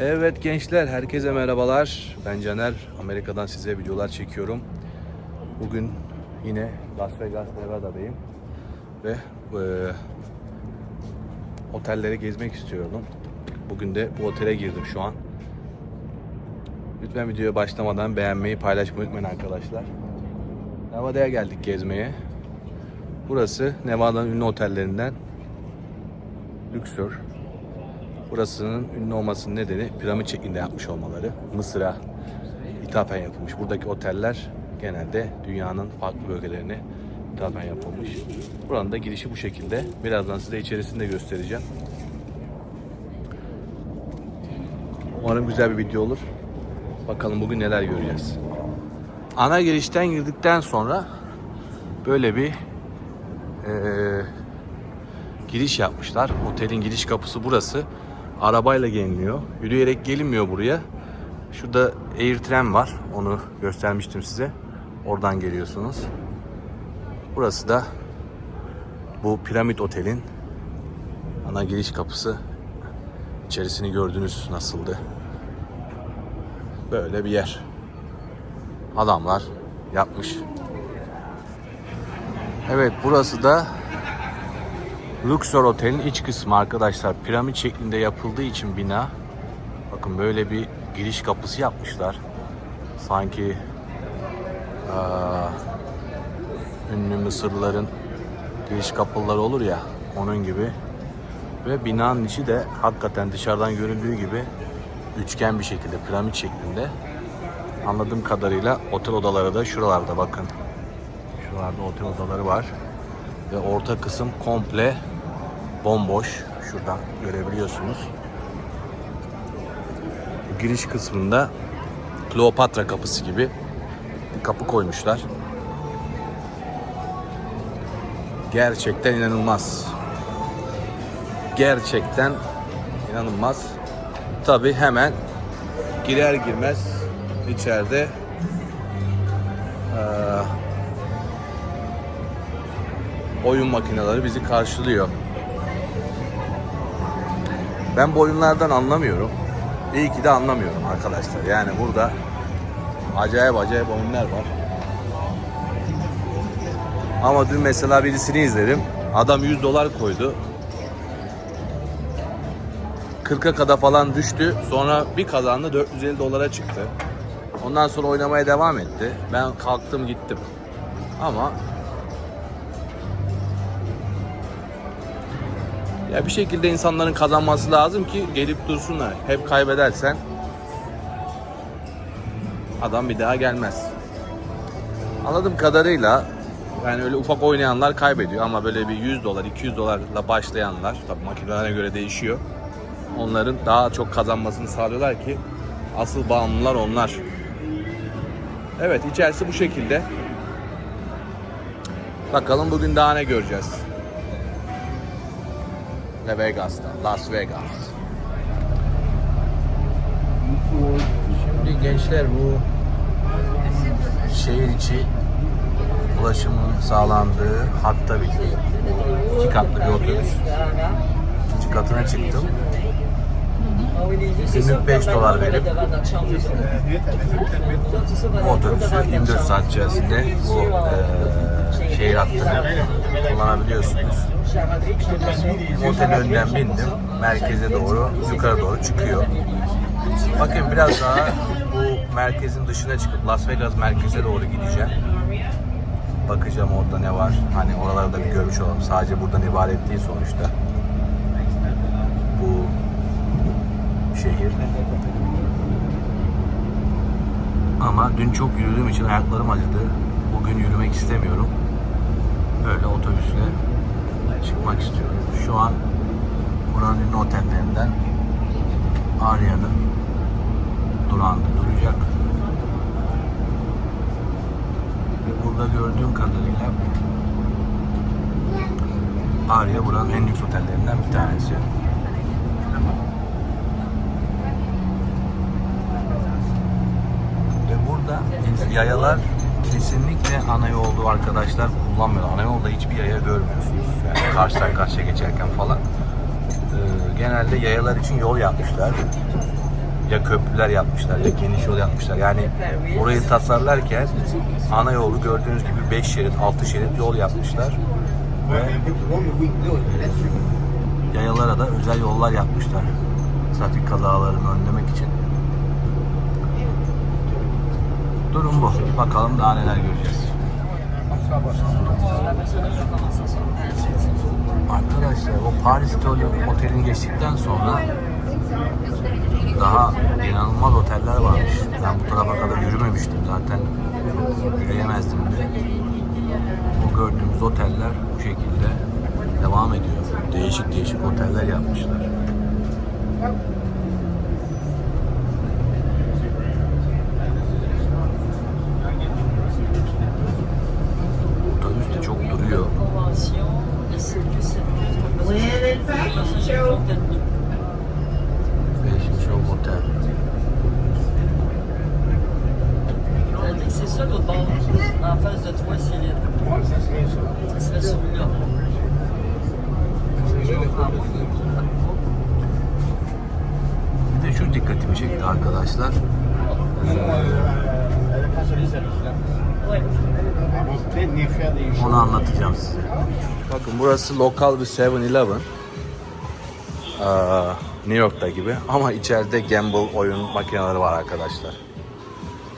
Evet gençler, herkese merhabalar. Ben Caner. Amerika'dan size videolar çekiyorum. Bugün yine Las Vegas, Nevada'dayım. Ve e, otelleri gezmek istiyordum. Bugün de bu otele girdim şu an. Lütfen videoya başlamadan beğenmeyi, paylaşmayı unutmayın arkadaşlar. Nevada'ya geldik gezmeye. Burası Nevada'nın ünlü otellerinden Luxor. Burasının ünlü olmasının nedeni piramit şeklinde yapmış olmaları. Mısır'a ithafen yapılmış. Buradaki oteller genelde dünyanın farklı bölgelerine ithafen yapılmış. Buranın da girişi bu şekilde. Birazdan size içerisinde göstereceğim. Umarım güzel bir video olur. Bakalım bugün neler göreceğiz. Ana girişten girdikten sonra böyle bir eee giriş yapmışlar. Otelin giriş kapısı burası. Arabayla geliniyor. Yürüyerek gelinmiyor buraya. Şurada air var. Onu göstermiştim size. Oradan geliyorsunuz. Burası da bu piramit otelin ana giriş kapısı. İçerisini gördünüz nasıldı. Böyle bir yer. Adamlar yapmış. Evet burası da Luxor Otel'in iç kısmı arkadaşlar. Piramit şeklinde yapıldığı için bina. Bakın böyle bir giriş kapısı yapmışlar. Sanki eee, ünlü Mısırlıların giriş kapıları olur ya onun gibi. Ve binanın içi de hakikaten dışarıdan göründüğü gibi üçgen bir şekilde piramit şeklinde. Anladığım kadarıyla otel odaları da şuralarda bakın. Şuralarda otel odaları var. Ve orta kısım komple bomboş. Şuradan görebiliyorsunuz. Giriş kısmında Kleopatra kapısı gibi bir kapı koymuşlar. Gerçekten inanılmaz. Gerçekten inanılmaz. Tabi hemen girer girmez içeride oyun makineleri bizi karşılıyor. Ben bu oyunlardan anlamıyorum. İyi ki de anlamıyorum arkadaşlar. Yani burada acayip acayip oyunlar var. Ama dün mesela birisini izledim. Adam 100 dolar koydu. 40'a kadar falan düştü. Sonra bir kazandı 450 dolara çıktı. Ondan sonra oynamaya devam etti. Ben kalktım gittim. Ama Ya bir şekilde insanların kazanması lazım ki gelip dursunlar. Hep kaybedersen adam bir daha gelmez. Anladığım kadarıyla yani öyle ufak oynayanlar kaybediyor ama böyle bir 100 dolar, 200 dolarla başlayanlar tabii makinelere göre değişiyor. Onların daha çok kazanmasını sağlıyorlar ki asıl bağımlılar onlar. Evet içerisi bu şekilde. Bakalım bugün daha ne göreceğiz. Las Vegas'ta. Las Vegas. Şimdi gençler bu şehir içi ulaşımın sağlandığı hatta bir iki katlı bir otobüs. İkinci katına çıktım. Günlük 5 dolar verip bu otobüsü 24 saat içerisinde bu e, şehir hattını kullanabiliyorsunuz. Otelin önünden bindim. Merkeze doğru, yukarı doğru çıkıyor. Bakın biraz daha bu merkezin dışına çıkıp Las Vegas merkeze doğru gideceğim. Bakacağım orada ne var. Hani oraları da bir görmüş olalım. Sadece buradan ibaret değil sonuçta. Bu şehir. Ama dün çok yürüdüğüm için ayaklarım acıdı. Bugün yürümek istemiyorum. Böyle otobüsle çıkmak istiyorum. Şu an buranın otellerinden Arya'nın durağında duracak. Ve burada gördüğüm kadarıyla Arya buranın en lüks otellerinden bir tanesi. Ve burada yayalar kesinlikle ana yolda arkadaşlar kullanmıyorlar. Ana yolda hiçbir yaya görmüyorsunuz. Yani karşıdan karşıya geçerken falan. Ee, genelde yayalar için yol yapmışlar. ya köprüler yapmışlar ya geniş yol yapmışlar. Yani orayı tasarlarken ana yolu gördüğünüz gibi 5 şerit, 6 şerit yol yapmışlar. Ve yayalara da özel yollar yapmışlar. Trafik kazalarını önlemek için. Durum bu. Bakalım daha neler göreceğiz. Arkadaşlar o Paris otelini geçtikten sonra daha inanılmaz oteller varmış. Ben bu tarafa kadar yürümemiştim zaten. Yürüyemezdim de. O gördüğümüz oteller bu şekilde devam ediyor. Değişik değişik oteller yapmışlar. Bakın burası lokal bir 7-Eleven. Ee, New York'ta gibi ama içeride gamble oyun makineleri var arkadaşlar.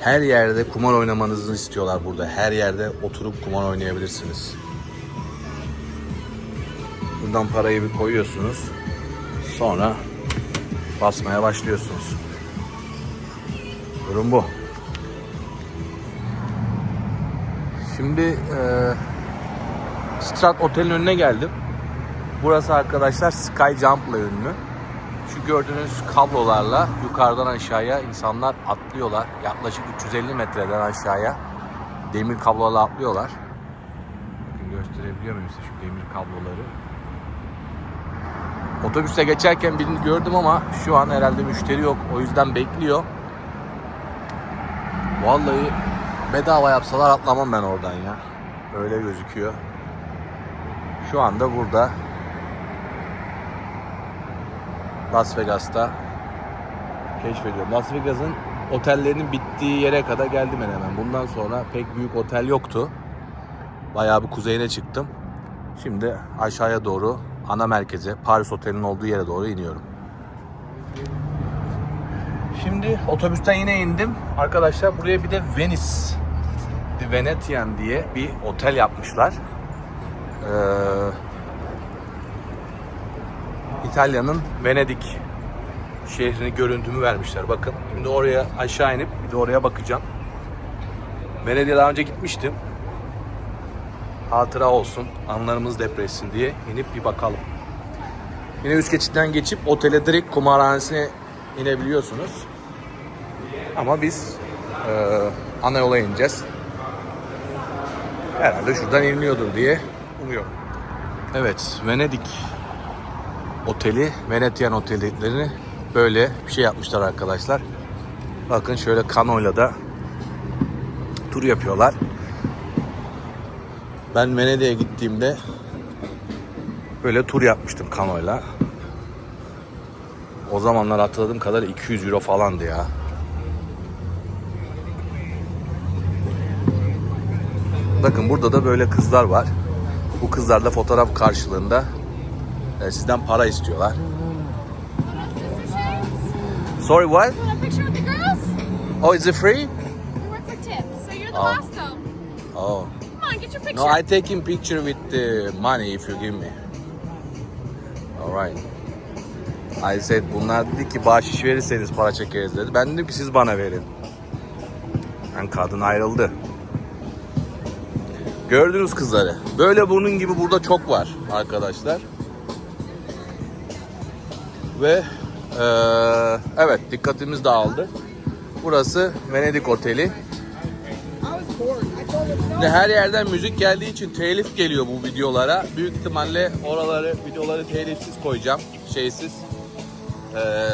Her yerde kumar oynamanızı istiyorlar burada. Her yerde oturup kumar oynayabilirsiniz. Buradan parayı bir koyuyorsunuz. Sonra basmaya başlıyorsunuz. Durum bu. Şimdi e, Strat Otel'in önüne geldim. Burası arkadaşlar Sky Jump'la ünlü. Şu gördüğünüz kablolarla yukarıdan aşağıya insanlar atlıyorlar. Yaklaşık 350 metreden aşağıya demir kablolarla atlıyorlar. Bakın gösterebiliyor muyum size şu demir kabloları? Otobüste geçerken birini gördüm ama şu an herhalde müşteri yok. O yüzden bekliyor. Vallahi bedava yapsalar atlamam ben oradan ya. Öyle gözüküyor. Şu anda burada Las Vegas'ta keşfediyorum. Las Vegas'ın otellerinin bittiği yere kadar geldim hemen hemen. Bundan sonra pek büyük otel yoktu. Bayağı bir kuzeyine çıktım. Şimdi aşağıya doğru ana merkeze, Paris Oteli'nin olduğu yere doğru iniyorum. Şimdi otobüsten yine indim. Arkadaşlar buraya bir de Venice, The Venetian diye bir otel yapmışlar. Ee, İtalya'nın Venedik şehrini görüntümü vermişler. Bakın şimdi oraya aşağı inip bir de oraya bakacağım. Venedik'e daha önce gitmiştim. Hatıra olsun, anlarımız depresin diye inip bir bakalım. Yine üst geçitten geçip otele direkt kumarhanesine inebiliyorsunuz. Ama biz e, ana yola ineceğiz. Herhalde şuradan iniliyordur diye umuyorum. Evet, Venedik oteli, Venetian otellerini böyle bir şey yapmışlar arkadaşlar. Bakın şöyle kanoyla da tur yapıyorlar. Ben Venedik'e gittiğimde böyle tur yapmıştım kanoyla. O zamanlar hatırladığım kadar 200 euro falandı ya. Bakın burada da böyle kızlar var. Bu kızlar da fotoğraf karşılığında e, sizden para istiyorlar. Sorry what? Want a picture with the girls? Oh is it free? We work for tips, so you're the Oh. boss though. Oh. Come on, get your picture. No, I taking picture with the money if you give me. Alright. I said bunlar dedi ki bahşiş verirseniz para çekeriz dedi. Ben dedim ki siz bana verin. Yani kadın ayrıldı. Gördünüz kızları. Böyle bunun gibi burada çok var arkadaşlar. Ve eee, evet dikkatimiz dağıldı. Burası Venedik Oteli. Şimdi her yerden müzik geldiği için telif geliyor bu videolara. Büyük ihtimalle oraları, videoları telifsiz koyacağım. Şeysiz. Ee,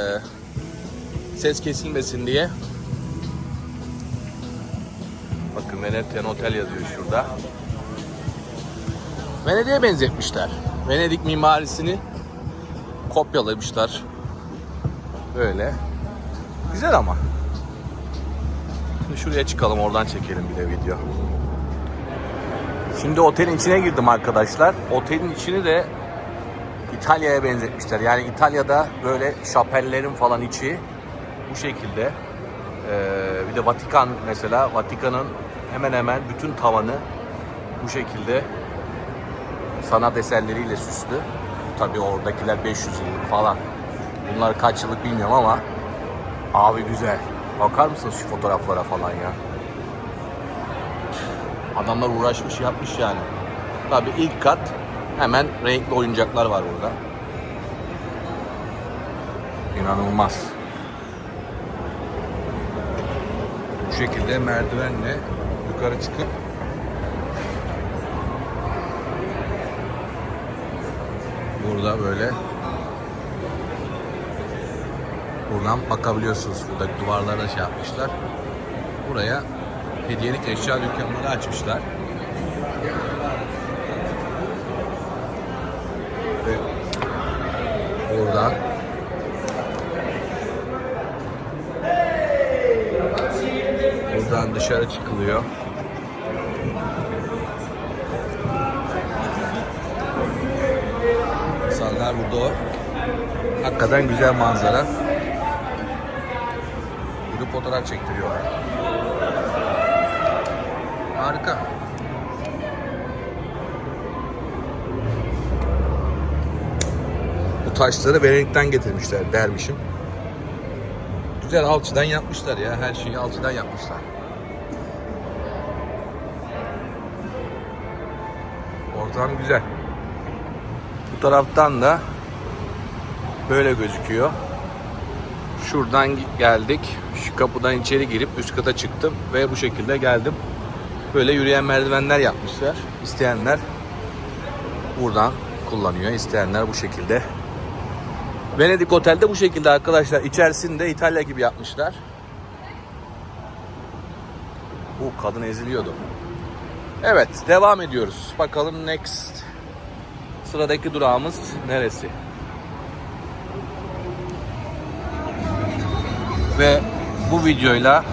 ses kesilmesin diye. Bakın Venetian Otel yazıyor şurada. Venedik'e benzetmişler. Venedik mimarisini kopyalamışlar. Böyle. Güzel ama. Şimdi şuraya çıkalım oradan çekelim bir de video. Şimdi otelin içine girdim arkadaşlar. Otelin içini de İtalya'ya benzetmişler. Yani İtalya'da böyle şapellerin falan içi bu şekilde. Ee, bir de Vatikan mesela. Vatikan'ın hemen hemen bütün tavanı bu şekilde sanat eserleriyle süslü. Tabii oradakiler 500 yıllık falan. Bunlar kaç yıllık bilmiyorum ama abi güzel. Bakar mısınız şu fotoğraflara falan ya? Adamlar uğraşmış yapmış yani. Tabii ilk kat hemen renkli oyuncaklar var burada. İnanılmaz. Şekilde merdivenle yukarı çıkıp burada böyle buradan bakabiliyorsunuz. Burada duvarlara şey yapmışlar. Buraya hediyelik eşya dükkanları açmışlar. Ve buradan buradan dışarı çıkılıyor. İnsanlar burada. Hakikaten güzel manzara. Burada fotoğraf çektiriyorlar. Harika. Bu taşları Venedik'ten getirmişler dermişim. Güzel alçıdan yapmışlar ya. Her şeyi alçıdan yapmışlar. Ortam güzel. Bu taraftan da böyle gözüküyor. Şuradan geldik. Şu kapıdan içeri girip üst kata çıktım ve bu şekilde geldim. Böyle yürüyen merdivenler yapmışlar. İsteyenler buradan kullanıyor. İsteyenler bu şekilde. Venedik Otel'de bu şekilde arkadaşlar. İçerisinde İtalya gibi yapmışlar. Bu kadın eziliyordu. Evet devam ediyoruz. Bakalım next sıradaki durağımız neresi? Ve bu videoyla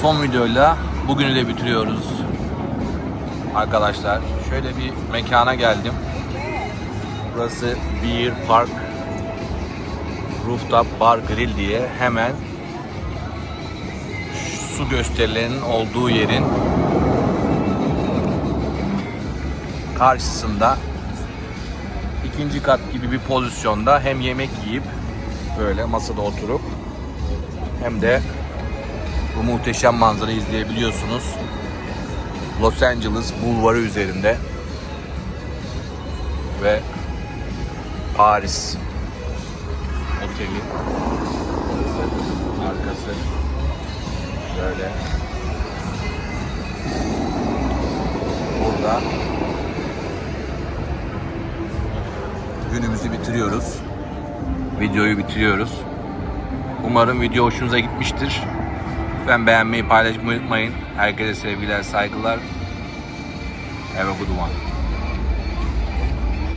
son videoyla bugünü de bitiriyoruz. Arkadaşlar şöyle bir mekana geldim. Burası Beer Park Rooftop Bar Grill diye hemen su gösterilerinin olduğu yerin karşısında ikinci kat gibi bir pozisyonda hem yemek yiyip böyle masada oturup hem de bu muhteşem manzarayı izleyebiliyorsunuz. Los Angeles bulvarı üzerinde ve Paris oteli arkası şöyle günümüzü bitiriyoruz. Videoyu bitiriyoruz. Umarım video hoşunuza gitmiştir. Ben beğenmeyi, paylaşmayı unutmayın. Herkese sevgiler, saygılar. Have a good one.